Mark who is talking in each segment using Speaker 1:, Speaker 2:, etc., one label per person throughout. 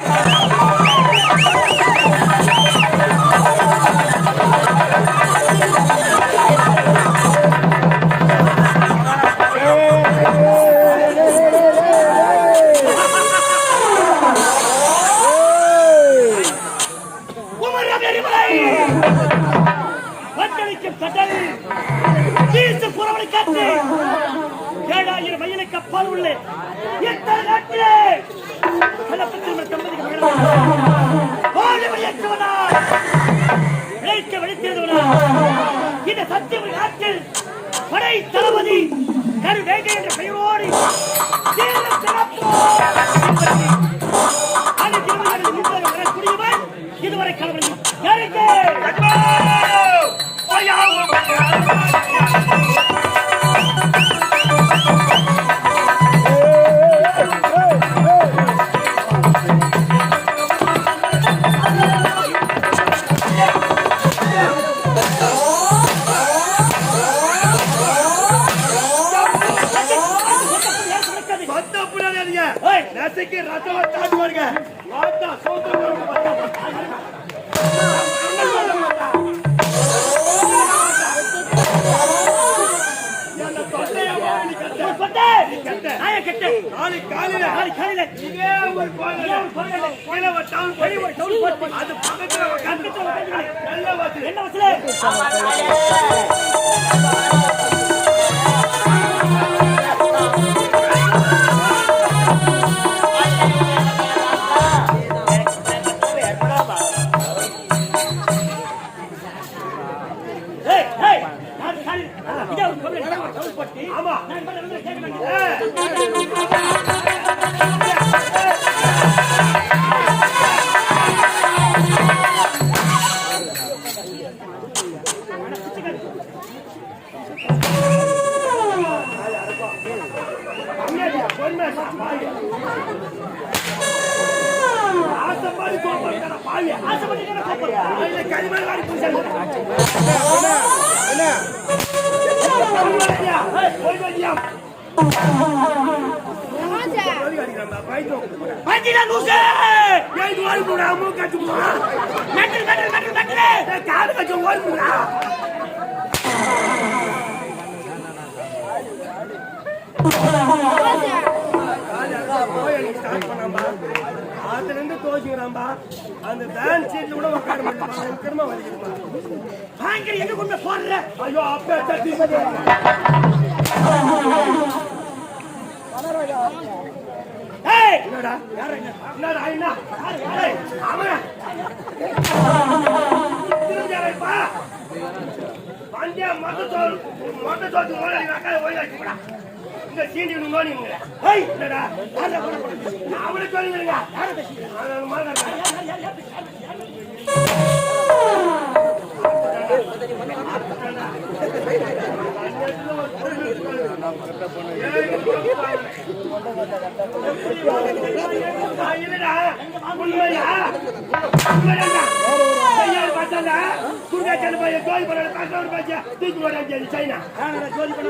Speaker 1: you. இந்த சத்தியம் நாட்டில் படை தளபதி கரு வேங்கை என்ற பெயரோடு
Speaker 2: நாளைக்கு காலையில
Speaker 1: நாளைக்கு காலையில.
Speaker 2: இதே ஒரு கோயில்ல. கோயில ஒரு டவுன் போய் ஒரு
Speaker 1: டவுன்
Speaker 2: அது பக்கத்துல ஒரு கண்டு
Speaker 1: பக்கத்துல உட்கார்ந்துக்கிட்டு,
Speaker 2: நல்ல வாசல்.
Speaker 1: என்ன வசூலு? ஏய், ஏய், நாளைக்கு காலையில.
Speaker 2: பாவி.
Speaker 1: ஆசைப்பட்டீங்கன்னா கோபப்படுறா.
Speaker 2: அதுல களிமண் வாரி பூசாங்க. ஏய், போய் வந்தியா? பயந்தோம். எனக்கு அதுல இருந்து துவச்சிக்கிறாம்பா. அந்த வேன் சீட்ல கூட உட்கார மாட்டேன் பயங்கரமா வலிக்குதுப்பா.
Speaker 1: வாங்கி எங்க கொண்டு போடுற?
Speaker 2: ஐயோ, அப்பே தட்டி. என்னடா என்னடா என்னடா ஐயா அவன் திரும்பியாரைப்பா. வண்டியா மொத்த தோல் மொத்த தோத்து அக்கா ஓடி இந்த சீண்டி நோடிங்க
Speaker 1: ஏய்,
Speaker 2: என்னடா
Speaker 1: யார்டா போட போறது?
Speaker 2: அவனை சொல்லுங்க
Speaker 1: யாரை பேசுறீங்க?
Speaker 2: பையன் ஜோதி பண்ண சைனா
Speaker 1: ஜோதி பண்ண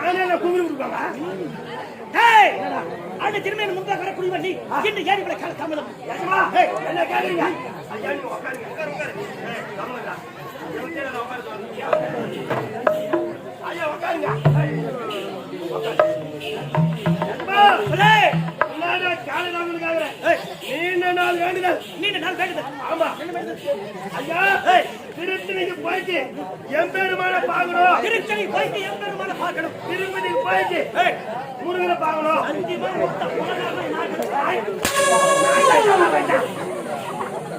Speaker 2: நானே என்ன கும்பிடு கொடுப்பாங்க
Speaker 1: ஏய், அந்த திரும்பியின் முன்பாக வரக்கூடியவன் நீ. இந்த ஏரி விலை கால தாமதம்.
Speaker 2: ஏம்மா, ஏய், என்ன கேக்குறீங்க ஐயா நீங்க உட்காருங்க உட்காரு உட்காரு ஏய், சொல்றேன். ஐயா உட்காருங்க ஆகுறேன் நீண்ட நாள் வேண்டுதல்
Speaker 1: நீண்ட நாள் வேண்டுதல்.
Speaker 2: ஆமா ஐயா ஏய், திருத்தணிக்கு போயிட்டு எம்பெருமான பார்க்கணும்.
Speaker 1: திருத்தணி போயிட்டு எம்பெருமானை பார்க்கணும்.
Speaker 2: திருப்பதிக்கு போயிட்டு முருகனை பார்க்கணும்.
Speaker 1: அஞ்சு.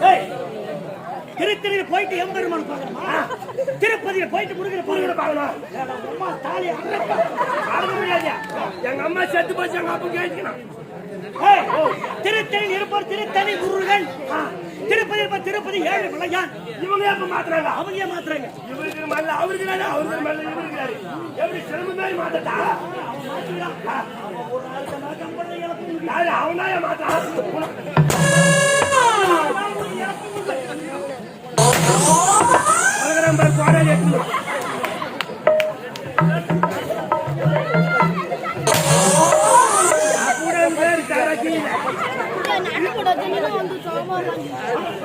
Speaker 1: ஏய், திருத்தணியில போயிட்டு எம்பெருமான் பார்க்கணுமா? திருப்பதியில போயிட்டு முருகனை
Speaker 2: முருகனை
Speaker 1: பார்க்கணும். அம்மா தாலி
Speaker 2: எங்க அம்மா செத்து போச்சு எங்க அப்பா கேட்கணும்
Speaker 1: ஏய், திருத்தணியில் இருப்பவர் திருத்தணி முருகன். திருப்பதி இருப்பவர் திருப்பதி ஏழு விளையான்
Speaker 2: இவங்க எப்ப மாத்துறாங்க?
Speaker 1: அவங்க மாத்துறாங்க.
Speaker 2: இவருக்கு மேல அவருக்கு மேல அவருக்கு மேல இவருக்கு எப்படி சிரமம் மாதிரி மாத்தட்டா?
Speaker 1: நாளைக்கு நான்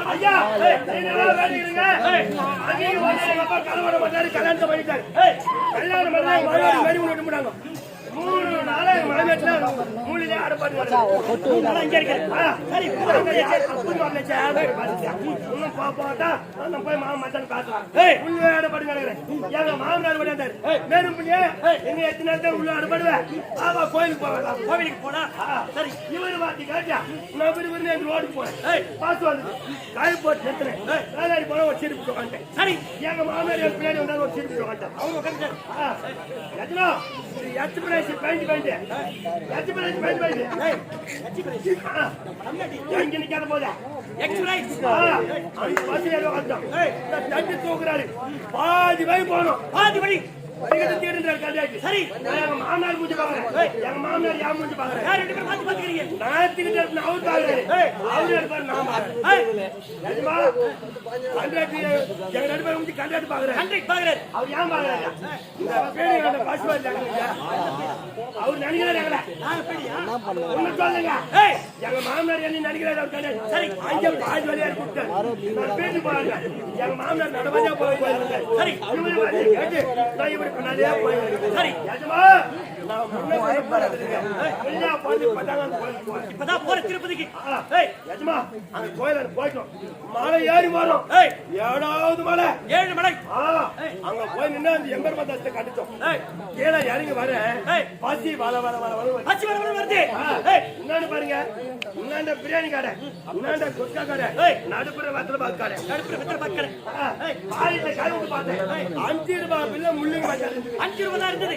Speaker 2: ஐயா கல்யாணம் பண்ணி கல்யாணத்தை கல்யாணம் பண்ணா மறுபடியும் வெடி விட்டு விட்டாங்க மூணு நாளா எங்க மாமியாட்டுல மூலிலே அடப்பாடு
Speaker 1: நான் இங்க இருக்கிறேன்.
Speaker 2: போட்டா, நான் போய் மாமா மச்சான்.
Speaker 1: ஏய்.
Speaker 2: உள்ள அடப்பாடு கிடக்குறேன். எங்க மாமனார் ஓடியாந்தாரு. மேலும் பிள்ளையே, எங்க எத்தனை நேரத்துல உள்ள அடப்பாடுவேன்? ஆமா, கோயிலுக்கு போவேன்.
Speaker 1: கோவிலுக்கு போனா
Speaker 2: சரி இவரு பாத்தி காட்டியா நான் விடு நேற்று ஓடி போனேன்
Speaker 1: ஏய்.
Speaker 2: பாத்து வந்து காய் போட்டு நிறுத்தினேன் வேலையாடி போன ஒரு சிரிப்பு வந்துட்டேன்
Speaker 1: சரி
Speaker 2: எங்க மாமியார் என் பின்னாடி வந்தாங்க ஒரு சிரிப்பு வந்துட்டேன்
Speaker 1: அவங்க உட்காந்துட்டாரு.
Speaker 2: எத்தனோ பெயிண்ட் எத்து பிரைஸ் பெயிண்ட் பெயிண்ட்
Speaker 1: ஏய், கட்சி பிரதேசம். கம்மியாடி.
Speaker 2: எங்க நிக்காத போதா
Speaker 1: எக்ஸ்பிரைஸ்.
Speaker 2: தட்டு தூக்குறாரு பாதி வரை போனோம்
Speaker 1: பாதி வழி. சரி.
Speaker 2: எங்க மாமனார் மூஞ்சி பாக்குறேன். எங்க மாமனார் யா மூஞ்சி பாக்குறேன்?
Speaker 1: ரெண்டு பேரும் மாத்தி பாத்துக்கிறீங்க?
Speaker 2: நான் திக்கிட்டு இருப்பேன், அவர் பாக்குறாரு அவரு இருப்பாரு நான் பாக்குறேன்? கண்டாட்டி, எங்க ரெண்டு பேரும் மூஞ்சி கண்டாட்டி பாக்குறாரு
Speaker 1: கண்டை பாக்குறாரு.
Speaker 2: அவர் ஏன் பாக்குறாரு? இந்த பேரு பாஸ்போர்ட் இல்லைங்க. அவர் நினைக்கிறாரு எங்களை? ஒண்ணு சொல்லுங்க. எங்க மாமனார் என்ன நினைக்கிறாரு அவர் கண்டாட்டி
Speaker 1: சரி.
Speaker 2: அங்க பாதி வழியா கூப்பிட்டாரு நான் பேசி போறாங்க எங்க மாமனார் நடவடியா போய் போயிருந்தாரு
Speaker 1: சரி.
Speaker 2: இவரு வந்து கேட்டு நான் இவரு பின்னாடியே
Speaker 1: சரி.
Speaker 2: நான் முன்ன போய். இப்பதான்
Speaker 1: போற திருப்பதிக்கு. ஏய்,
Speaker 2: நிஜமா? அந்த கோயில போயிட்டோம் மலை ஏறி வரோம்
Speaker 1: ஏய்,
Speaker 2: ஏழாவது மலை
Speaker 1: ஏழு மலை.
Speaker 2: அங்க போய் நின்னு அந்த எம்பெருமான் தரிசனத்தை கண்டுட்டோம்.
Speaker 1: ஏய்,
Speaker 2: கீழே இறங்கி வர. பசி வர வர வர வர.
Speaker 1: பச்சை வர வர வருது.
Speaker 2: இன்னாண்டு பாருங்க இன்னாண்ட பிரியாணி கடை இன்னாண்ட குஸ்கா கடை. நடுப்புற வத்தல பாக்கு கடை
Speaker 1: நடுப்புற வெத்தலை பாக்குறேன்.
Speaker 2: ஆ, பாதியில கை விட்டு பார்த்தேன் அஞ்சு ரூபாய் பில்ல முள்ளுங்க.
Speaker 1: அஞ்சு ரூபா தான் இருந்தது.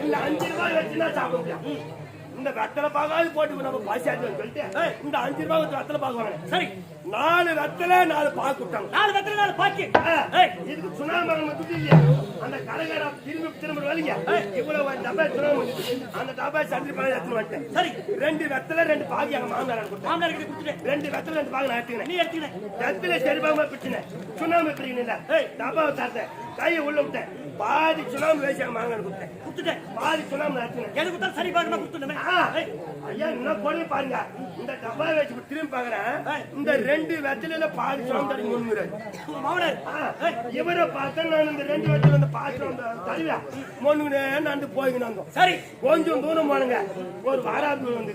Speaker 2: இந்த அஞ்சு ரூபாய் வச்சுன்னா சாப்பிட முடியும் இந்த வெத்தலை பாக்காது போட்டு நம்ம பசியாச்சு சொல்லிட்டு. இந்த அஞ்சு ரூபாய் வச்சு வெத்தலை பாக்கு வாங்கினேன்
Speaker 1: சரி.
Speaker 2: நாலு வெத்தலை நாலு பாக்கு விட்டாங்க
Speaker 1: நாலு வெத்தலை நாலு பாக்கி.
Speaker 2: இதுக்கு சுனாமி துட்டு இல்லையா? அந்த கடைக்கார திரும்பி திரும்ப வரீங்க இவ்வளவு டப்பா சுனாமி அந்த டப்பா சந்திரி பழம் வந்துட்டேன்.
Speaker 1: சரி.
Speaker 2: ரெண்டு வெத்தலை ரெண்டு பாக்கி எங்க மாமனார்
Speaker 1: மாமனார் கிட்ட கொடுத்துட்டேன்.
Speaker 2: ரெண்டு வெத்தலை ரெண்டு பாக்கு நான் எடுத்துக்கினேன்.
Speaker 1: நீ எடுத்துக்கின.
Speaker 2: வெத்தலை சரிபாம பிடிச்சினேன் சுனாமி பிடிக்கணும் டப்பாவை தரேன் கையை உள்ள விட்டேன். பாதி சுனாமி எங்க மாமனார் கொடுத்தேன்.
Speaker 1: கொடுத்துட்டேன்.
Speaker 2: பாதி சுனாமி நான் எடுத்துக்கினேன்
Speaker 1: எது கொடுத்தாலும் சரி பார்க்கணும் கொடுத்துட்டேன்.
Speaker 2: ஐயா இன்னும் பொண்ணு பாருங்க. இந்த டப்பா வச்சு திரும்பி பாக்குறேன் இந்த ரெண்டு வெத்தலையில பாதி சுனாமி தடி முன்னுறாரு.
Speaker 1: ஏய்,
Speaker 2: இவரை பார்த்தா நான் இந்த ரெண்டு வயசுல இந்த பாத்திரம் தருவேன் மொண்ணுனே நடந்து போய்கிட்டு வந்தோம்.
Speaker 1: சரி.
Speaker 2: கொஞ்சம் தூரம் போனுங்க. ஒரு வாராது வந்து.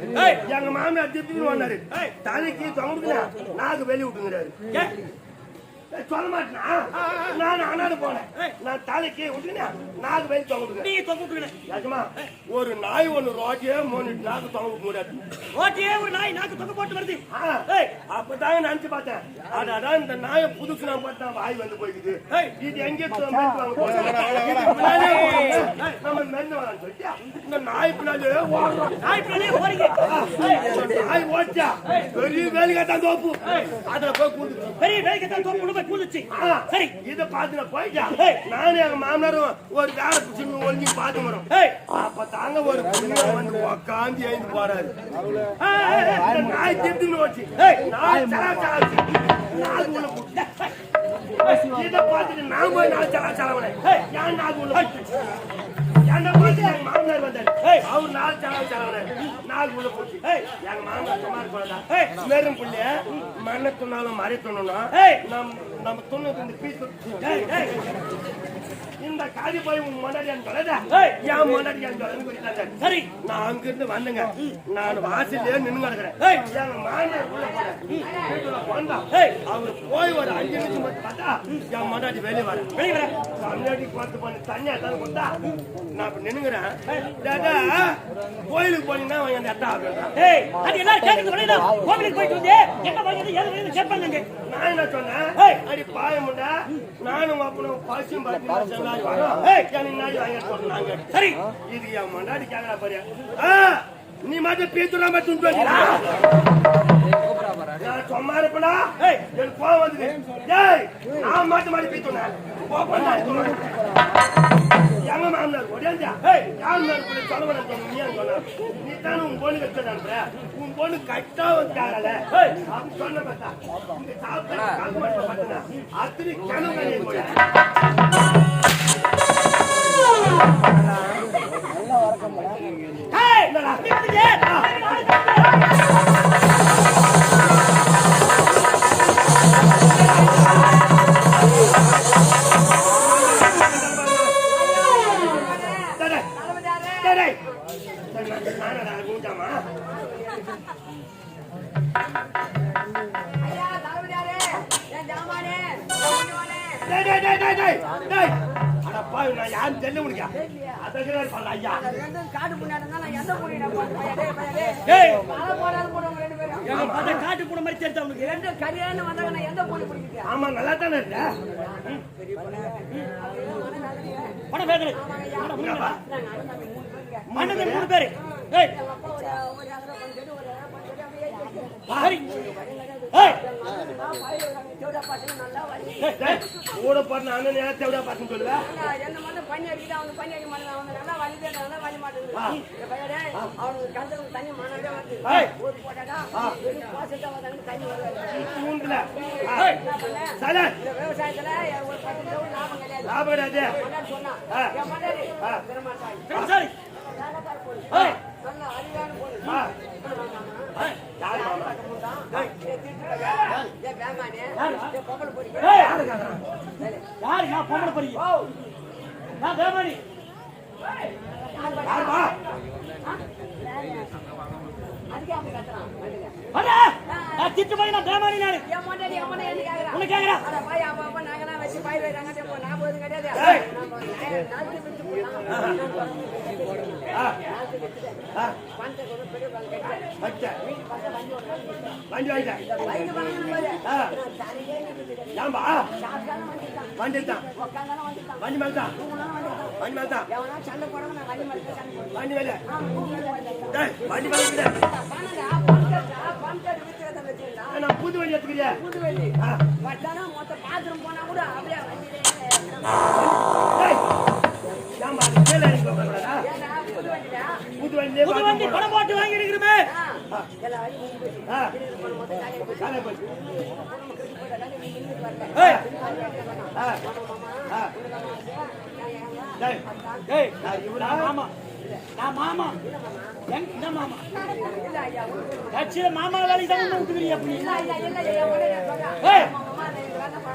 Speaker 2: எங்க மாமியார் திட்டு வந்தாரு. தலைக்கு தொங்குதுங்க நாக்கு வெளிய விட்டுங்கிறாரு. சொல்ல மாட்டேனா. நான் அனாடு போனேன். நான் தலைக்கு விட்டுங்க நாக்கு வெளிய தொங்குதுங்க
Speaker 1: நீ தொங்க விட்டுக்கின.
Speaker 2: நிஜமா ஒரு நாய் ஒண்ணு ரோட்டியே மூணு நாக்கு தொங்க விட்டு முடியாது.
Speaker 1: ஓட்டியே ஒரு நாய் நாக்கு தொங்க போட்டு வருது.
Speaker 2: அப்பதாங்க நினைச்சு பார்த்தேன். அதான் இந்த நாயை புதுசு நான் பார்த்தா வாய் வந்து போய்க்குது. ஏய், இது எங்கே நம்ம மெருந்து வரான்னு சொல்லிட்டு இந்த நாய் பின்னாலே ஓடுறோம்.
Speaker 1: நாய் பின்னாடியே போறீங்க.
Speaker 2: நாய் ஓடிச்சா பெரிய வேலைக்கு தான் தோப்பு. அதுல போய் கூடுச்சு
Speaker 1: பெரிய வேலைக்கு தான் தொங்க கொண்டு போய் கூந்துச்சு. சரி.
Speaker 2: இத பார்த்து நான் போயிட்டேன் நானும் எங்க மாமனாரும் ஒரு வேலை பிடிச்சி ஒழுங்கி பார்த்து வரோம். அப்ப தாங்க ஒரு புண்ணிய வந்து உக்காந்து எழுந்து போறாரு. நாய் திருத்துன்னு வச்சு நாய் சலா சலாச்சு நாக்கு உள்ள இத பார்த்துட்டு நான் போய் நாலு சலா சலவனேன் ஏன் நாக்கு உள்ள என்ன பார்த்து எங்க மாமனார் வந்தாரு. அவர் நாலு சலா சலவனேன் நாக்கு உள்ள போச்சு. எங்க மாமனார் சுமார் போனதா மேலும் புள்ளைய மண்ணை துண்ணாலும் மறை துண்ணணும்
Speaker 1: ஏய்.
Speaker 2: நம் நம்ம துண்ணு இந்த பீஸ். இந்த காதி போய் உன் முன்னாடி சொல்லதா
Speaker 1: ஏய்.
Speaker 2: ஏன் முன்னாடி சொல்லுங்க
Speaker 1: சரி.
Speaker 2: நான் அங்கிருந்து வந்தேங்க. நான் வாசல்லே நின்னு கிடக்குறேன். எங்க மாமியார் உள்ள.
Speaker 1: ஏய்.
Speaker 2: அவர் போய் ஒரு அஞ்சு நிமிஷம் மட்டும் பார்த்தா என் முன்னாடி வெளியே வர
Speaker 1: வெளியே வர.
Speaker 2: முன்னாடி பார்த்து பண்ணி. தண்ணியா தான் கொடுத்தா நான் இப்ப நின்னுங்கிறேன். தாத்தா கோயிலுக்கு போனீங்கன்னா என் எட்டா அப்படின்றான்
Speaker 1: ஏய், அது எல்லாரும் கேட்கறது வழியில கோவிலுக்கு போயிட்டு வந்து என்ன பண்ணுறது ஏது கேட்பாங்க.
Speaker 2: நான் என்ன சொன்னேன். அடி பாயமுண்டா. நானும் அப்பனும் பசியும் பார்த்து செல்லாடி வரோம். நாய் வாங்கி சொல்றேன் நாங்க
Speaker 1: சரி.
Speaker 2: இது என் மண்டாடி கேக்குறா பாரு. நீ மட்டும் பேத்துடாம துண்டு நான் சும்மா இருப்பனா?
Speaker 1: ஏய்.
Speaker 2: எனக்கு கோவம் வந்தது. நான் மாட்டு மாடி பேத்துனேன் எங்க மாமனார் ஏய் யார் மேல கூட சொல்ல வேணாம் சொன்ன நீ தானே உன் பொண்ணு கட்ட அனுப்புற உன் பொண்ணு வந்தாங்கல சொன்ன பார்த்தா சாப்பிட்டு போய்.
Speaker 1: காட்டு பூனை மாதிரி தெரிஞ்சா
Speaker 3: அவனுக்கு ரெண்டு கரியான வந்தவன எந்த பூனை பிடிக்கிறீங்க
Speaker 2: ஆமா நல்லா தானே இருக்க
Speaker 1: பணம்
Speaker 3: பேசல மன்னதன் மூணு
Speaker 1: பேரு ஏய்
Speaker 2: கூட பாட்டு அண்ணன் நேரத்தை விட பாட்டு
Speaker 3: சொல்லுவேன் என்ன மட்டும் நல்லா வலிதே நல்லா வலி மாட்டேன் அவனுக்கு கந்தருக்கு தண்ணி
Speaker 2: மனதே
Speaker 3: வந்து விவசாயத்துல ஒரு பத்து கிடையாது
Speaker 2: லாபம் கிடையாது யாரு
Speaker 1: நான் பொம்பளை பொறி நான் பேமானி
Speaker 2: யாருமா
Speaker 1: திட்டு போய் நான் பேமானி நானு
Speaker 3: உனக்கு கேக்குறா கிடையாது வண்டி ஏம்பா
Speaker 2: வண்டி
Speaker 3: தான்
Speaker 2: வண்டி மேல தான்
Speaker 3: வண்டி
Speaker 2: மேல. தான்
Speaker 3: வண்டி மேல
Speaker 2: வண்டி மேல நான் புது எடுத்துக்கிறேன்
Speaker 3: புது வண்டி
Speaker 1: பணம் போட்டு வாங்கி இருக்கிறோமே
Speaker 3: மாமா மாமா
Speaker 1: மாமா வேலைக்கு தான் விட்டுக்கிறீங்க அப்படி.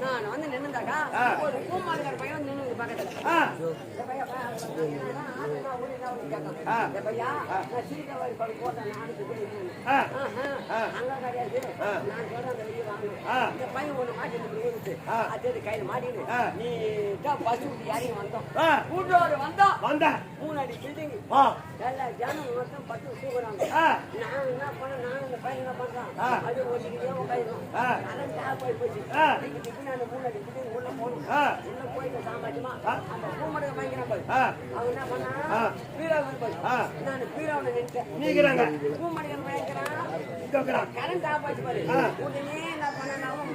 Speaker 3: நான் வந்து நின்றுந்தாக்கா ஒரு பூமாளுங்கிற பையன் நின்று பக்கத்துல பையா
Speaker 2: சீக்கிரம்
Speaker 3: அங்க கிடையாது பையன் ஒண்ணு மாட்டிட்டு அது கையில மாட்டினு நீ பஸ் வந்தோம் வந்தோம்
Speaker 2: வந்த
Speaker 3: மூணு அடி
Speaker 2: பில்டிங்
Speaker 3: எல்லா ஜனம் நான் என்ன பண்ண நான் அந்த பையன் என்ன பண்றான்? அது ஓட்டிக்கிட்டே உட்காயிரும் அதான் கால் உள்ள
Speaker 2: போகணும்.
Speaker 3: உள்ள போயிட்டு சாமாஜ்யமா அந்த பூமடை வாங்கினா என்ன பண்ணா பீராவுக்கு
Speaker 2: போய்.
Speaker 3: நான் பீராவில்
Speaker 2: நினைச்சேன்
Speaker 3: கரண்ட் ஆஃப் ஆச்சு பாரு. உடனே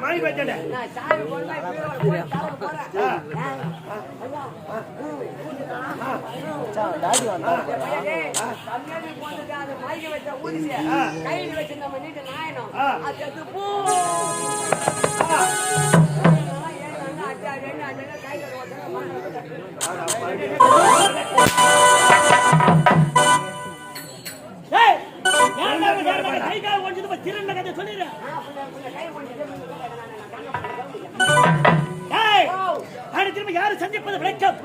Speaker 3: மாணி
Speaker 2: பச்சண்டே
Speaker 3: கையில் வச்சு நம்ம நீட்டு
Speaker 1: திரும்ப யாரு சந்திப்பது விளக்கம்.